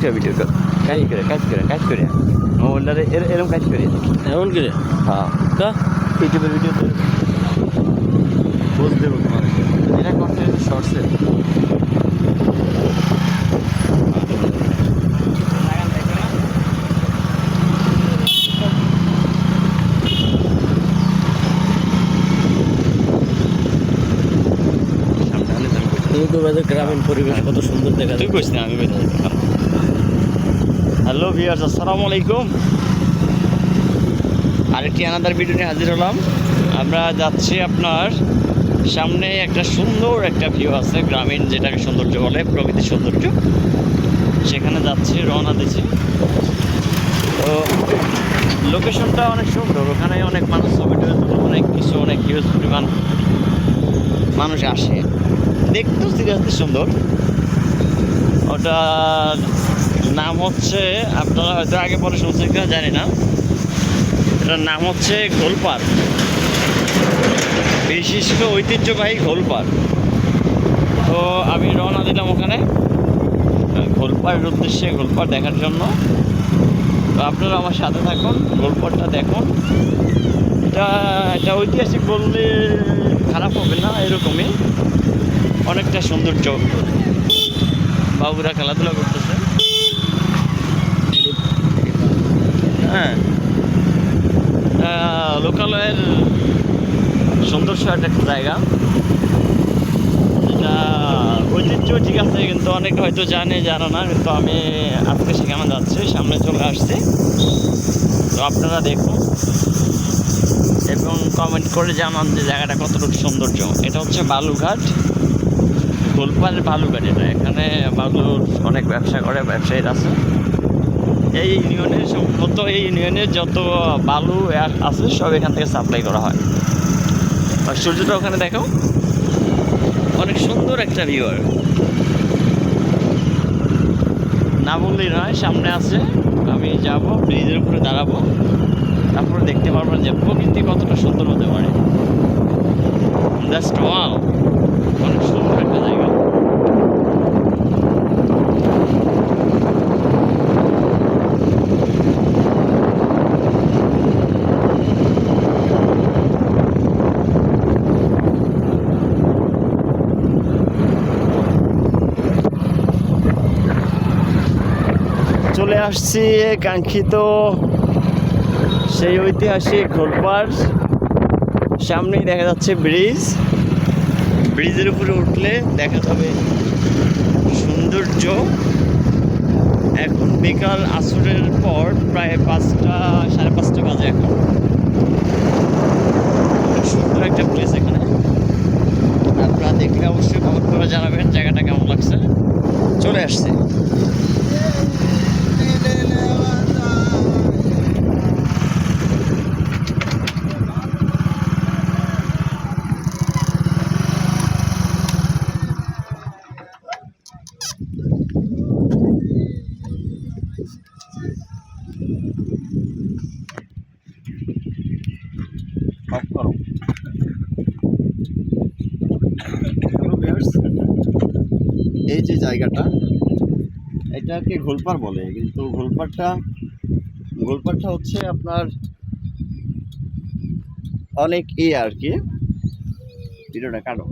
করে ভিডিও কর কাজ করে কাজ করে কাজ করে। মোবাইলটারে এর- এরম কাজ করে। এমন করে? হ্যাঁ। কা? ইউটিউবের ভিডিও তো বুঝ দেবো তোমার এটা শর্টসে ইউটিউবে গ্রামীণ পরিবেশ কত সুন্দর দেখা তুই যায় কইস না আমি হ্যালো ভিউয়ার্স, আসসালামু আলাইকুম। আরেকটি আনাদার ভিডিও নিয়ে হাজির হলাম। আমরা যাচ্ছি আপনার সামনে একটা সুন্দর একটা ভিউ আছে, গ্রামীণ যেটাকে সৌন্দর্য বলে, প্রকৃতির সৌন্দর্য। সেখানে যাচ্ছি, রওনা দিচ্ছি। তো লোকেশনটা অনেক সুন্দর, ওখানে অনেক মানুষ ছবি অনেক কিছু, অনেক হিউজ পরিমাণ মানুষ আসে। দেখতেও সিরিয়াসলি সুন্দর। ওটার নাম হচ্ছে, আপনারা হয়তো আগে পরে শুনছেন কিনা জানি না। এটার নাম হচ্ছে গোলপার বিশিষ্ট ঐতিহ্যবাহী গোলপার তো আমি রওনা দিলাম ওখানে। গোলপাড়ের উদ্দেশ্যে গোলপার দেখার জন্য। তো আপনারা আমার সাথে থাকুন গোলপারটা দেখুন। এটা এটা ঐতিহাসিক বললে খারাপ হবে না, এরকমই। অনেকটা সৌন্দর্য। বাবুরা খেলাধুলা করতেছে হ্যাঁ। লোকালয়ের সৌন্দর্য একটা জায়গা। এটা ঐতিহ্য ঠিক আছে, কিন্তু অনেকে হয়তো জানে জানে না, কিন্তু আমি আজকে সেখানে যাচ্ছি, সামনে চলে আসছি। তো আপনারা দেখুন। এবং কমেন্ট করে জানান যে জায়গাটা কতটুকু সৌন্দর্য। এটা হচ্ছে বালুঘাট গোলপাড়ের বালুঘাট এটা। এখানে বালুর অনেক ব্যবসা করে, ব্যবসায়ীরা আছে। এই ইউনিয়নের সম্ভবত এই ইউনিয়নের যত বালু আছে, সব এখান থেকে সাপ্লাই করা হয়। আর সূর্যটা ওখানে দেখো। অনেক সুন্দর একটা ভিউ আর। না বললেই নয়, সামনে আছে। আমি যাব ব্রিজের উপরে দাঁড়াবো। তারপরে দেখতে পারবেন যে প্রকৃতি কতটা সুন্দর হতে পারে। জাস্ট ওয়াও অনেক সুন্দর একটা জায়গা চলে আসছি, কাঙ্ক্ষিত সেই ঐতিহাসিক গোলপাড় সামনেই দেখা যাচ্ছে ব্রিজ। ব্রিজের উপরে উঠলে দেখা যাবে সৌন্দর্য। এখন বিকাল আসরের পর প্রায় পাঁচটা, সাড়ে পাঁচটা বাজে এখন। সুন্দর একটা প্লেস এখানে। আপনারা দেখলে অবশ্যই কমেন্ট করে জানাবেন জায়গাটা কেমন লাগছে। চলে আসছে। এই যে জায়গাটা, এটাকে ঘোলপাড় বলে, কিন্তু ঘোলপাড়টা ঘোলপাড়টা হচ্ছে আপনার অনেক এ আর কি। ভিডিওটা কাটো।